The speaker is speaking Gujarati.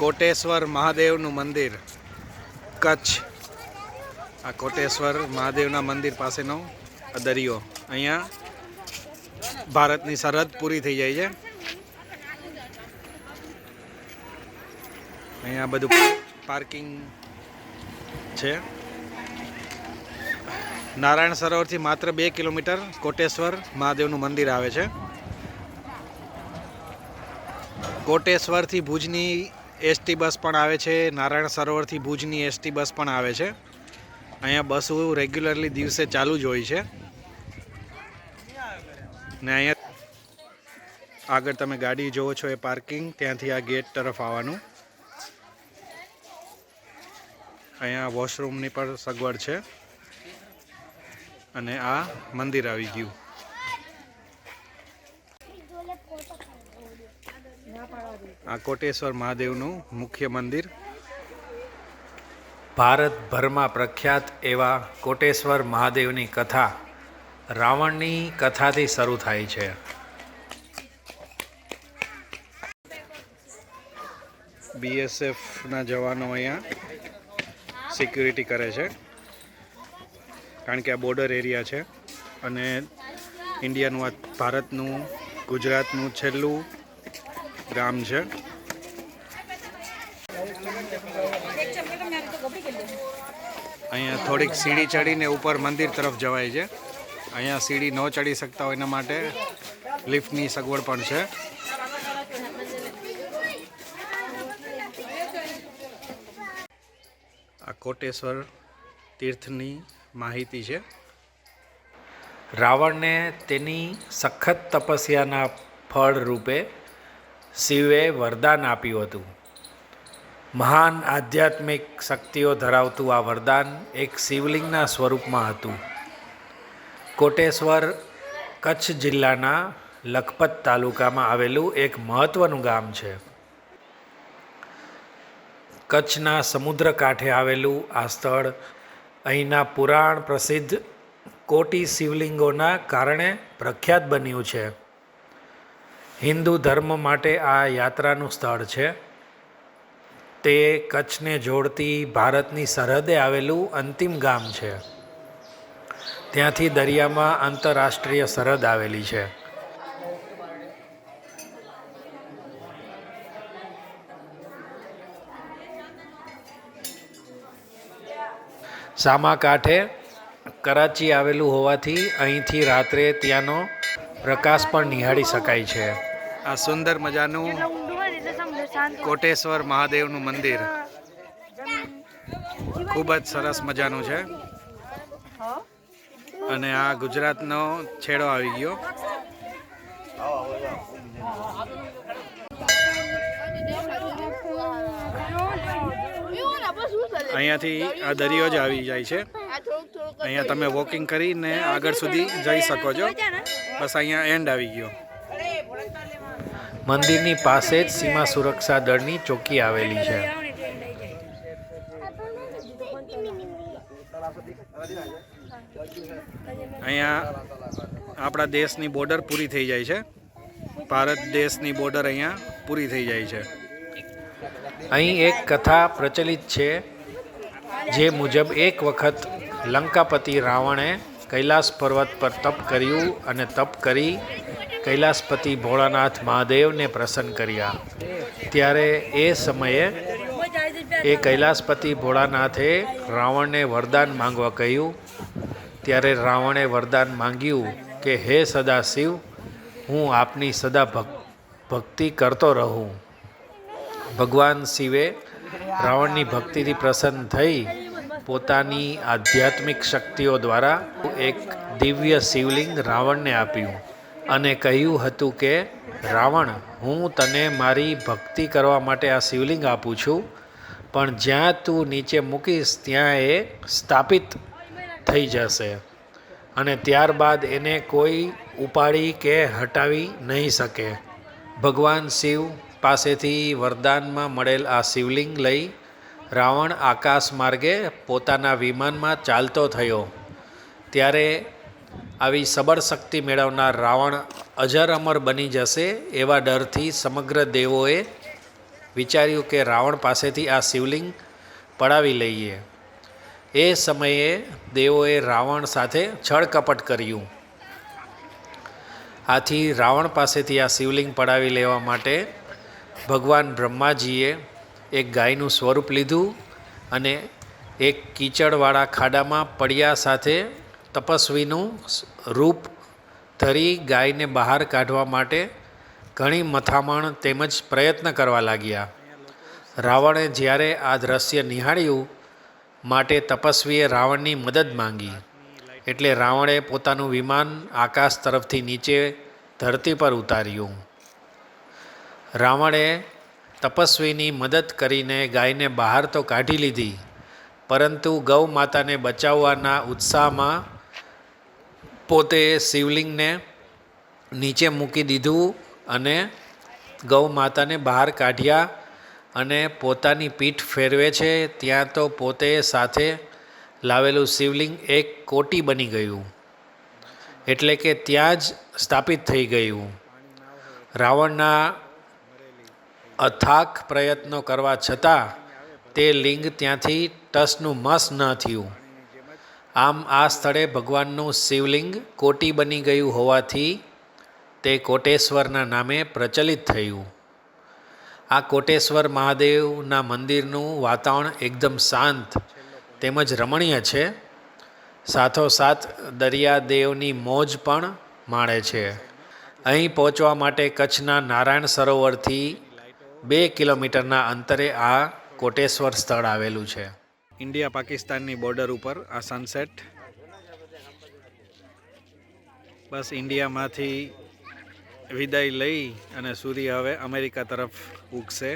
કોટેશ્વર મહાદેવનું મંદિર, કચ્છ. આ કોટેશ્વર મહાદેવના મંદિર પાસેનો દરિયો. અહીંયા ભારતની સરહદ પૂરી થઈ જાય છે. અહીંયા બધું પાર્કિંગ છે. નારાયણ સરોવરથી માત્ર બે કિલોમીટર કોટેશ્વર મહાદેવનું મંદિર આવે છે. કોટેશ્વરથી ભુજની એસટી બસ પણ આવે છે, નારાયણ સરોવરથી ભુજની એસટી બસ પણ આવે છે. અહીંયા બસો રેગ્યુલરલી દિવસે ચાલુ જ હોય છે. ને અહીંયા આગળ તમે ગાડી જોવો છો એ પાર્કિંગ, ત્યાંથી આ ગેટ તરફ આવવાનું. અહીંયા વોશરૂમની પણ સગવડ છે. અને આ મંદિર આવી ગયું. આ કોટેશ્વર મહાદેવનું મુખ્ય મંદિર. ભારતભરમાં પ્રખ્યાત એવા કોટેશ્વર મહાદેવની કથા રાવણની કથાથી શરૂ થાય છે. બીએસએફના જવાનો અહીંયા સિક્યુરિટી કરે છે. કારણ કે આ બોર્ડર એરિયા છે અને ઇન્ડિયાનું આ ભારતનું ગુજરાતનું છેલ્લું ગામ છે. અહીંયા થોડીક સીડી ચડીને ઉપર મંદિર તરફ જવાય છે. અહીંયા સીડી ન ચડી શકતા હોય એના માટે લિફ્ટની સગવડ પણ છે. આ કોટેશ્વર તીર્થની માહિતી છે. રાવણને તેની સખત તપસ્યાના ફળ રૂપે શિવે વરદાન આપ્યું હતું. મહાન આધ્યાત્મિક શક્તિઓ ધરાવતું આ વરદાન એક શિવલિંગના સ્વરૂપમાં હતું. કોટેશ્વર કચ્છ જિલ્લાના લખપત તાલુકામાં આવેલું એક મહત્ત્વનું ગામ છે. કચ્છના સમુદ્ર કાંઠે આવેલું આ સ્થળ અહીંના પુરાણ પ્રસિદ્ધ કોટી શિવલિંગોના કારણે પ્રખ્યાત બન્યું છે. હિન્દુ ધર્મ માટે આ યાત્રાનું સ્થળ છે. તે કચ્છને જોડતી ભારતની સરહદે આવેલું અંતિમ ગામ છે. ત્યાંથી દરિયામાં આંતરરાષ્ટ્રીય સરહદ આવેલી છે. સામા કાંઠે કરાચી આવેલું હોવાથી અહીંથી રાત્રે ત્યાંનો પ્રકાશ પણ નિહાળી શકાય છે. આ સુંદર મજાનું કોટેશ્વર મહાદેવનું મંદિર. ખૂબ જ સરસ મજાનું છે. અને આ ગુજરાતનો છેડો આવી ગયો. અહીંયાથી આ દરિયો જ આવી જાય છે. અહીંયા તમે વોકિંગ કરીને આગળ સુધી જઈ શકો છો. બસ અહીંયા એન્ડ આવી ગયો. મંદિરની પાસે જ સીમા સુરક્ષા દળની ચોકી આવેલી છે. અહીંયા આપણા દેશની બોર્ડર પૂરી થઈ જાય છે. ભારત દેશની બોર્ડર અહીંયા પૂરી થઈ જાય છે. અહીં એક કથા પ્રચલિત છે જે મુજબ એક વખત લંકાપતિ રાવણે કૈલાસ પર્વત પર તપ કર્યું અને તપ કરી કૈલાસપતિ ભોળાનાથ મહાદેવને પ્રસન્ન કર્યા. ત્યારે એ સમયે એ કૈલાસપતિ ભોળાનાથે રાવણને વરદાન માંગવા કહ્યું. ત્યારે રાવણે વરદાન માંગ્યું કે, હે સદાશિવ, હું આપની સદા ભક, ભક્તિ કરતો રહું. ભગવાન શિવે રાવણની ભક્તિથી પ્રસન્ન થઈ પોતાની આધ્યાત્મિક શક્તિઓ દ્વારા એક દિવ્ય શિવલિંગ રાવણને આપ્યું. અને કહ્યું હતું કે, રાવણ, હું તને મારી ભક્તિ કરવા માટે આ શિવલિંગ આપું છું, પણ જ્યાં તું નીચે મૂકીશ ત્યાં એ સ્થાપિત થઈ જશે. અને ત્યારબાદ એને કોઈ ઉપાડી કે હટાવી નહીં શકે. ભગવાન શિવ પાસેથી વરદાનમાં મળેલ આ શિવલિંગ લઈ રાવણ આકાશ માર્ગે પોતાના વિમાનમાં ચાલતો થયો. ત્યારે આવી સબળ શક્તિ મેળવનાર રાવણ અજર અમર બની જશે એવા ડરથી સમગ્ર દેવોએ વિચાર્યું કે રાવણ પાસેથી આ શિવલિંગ પડાવી લઈએ. એ સમયે દેવોએ રાવણ સાથે છળકપટ કર્યું. આથી રાવણ પાસેથી આ શિવલિંગ પડાવી લેવા માટે ભગવાન બ્રહ્માજીએ એક ગાયનું સ્વરૂપ લીધું અને એક કીચડવાળા ખાડામાં પડ્યા સાથે તપસ્વીનું રૂપ ધરી ગાયને બહાર કાઢવા માટે ઘણી મથામણ તેમજ પ્રયત્ન કરવા લાગ્યા. રાવણે જ્યારે આ દ્રશ્ય નિહાળ્યું, માટે તપસ્વીએ રાવણની મદદ માંગી. એટલે રાવણે પોતાનું વિમાન આકાશ તરફથી નીચે ધરતી પર ઉતાર્યું. રાવણે તપસ્વીની મદદ કરીને ગાયને બહાર તો કાઢી લીધી, પરંતુ ગૌ માતાને બચાવવાના ઉત્સાહમાં પોતે શિવલિંગને નીચે મૂકી દીધું અને ગૌ માતાને બહાર કાઢ્યા અને પોતાની પીઠ ફેરવે છે. ત્યાં તો પોતે સાથે લાવેલું શિવલિંગ એક કોટી બની ગયું. એટલે કે ત્યાં જ સ્થાપિત થઈ ગયું. રાવણના અથાક પ્રયત્નો કરવા છતાં તે લિંગ ત્યાંથી ટસનું મસ ન થયું. આમ આ સ્થળે ભગવાનનું શિવલિંગ કોટી બની ગયું હોવાથી તે કોટેશ્વરના નામે પ્રચલિત થયું. આ કોટેશ્વર મહાદેવના મંદિરનું વાતાવરણ એકદમ શાંત તેમજ રમણીય છે. સાથોસાથ દરિયાદેવની મોજ પણ માણે છે. અહીં પહોંચવા માટે કચ્છના નારાયણ સરોવરથી બે કિલોમીટરના અંતરે આ કોટેશ્વર સ્થળ આવેલું છે. ઇન્ડિયા પાકિસ્તાનની બોર્ડર ઉપર આ સનસેટ બસ ઇન્ડિયામાંથી વિદાય લઈ અને સૂર્ય હવે અમેરિકા તરફ ઉગશે.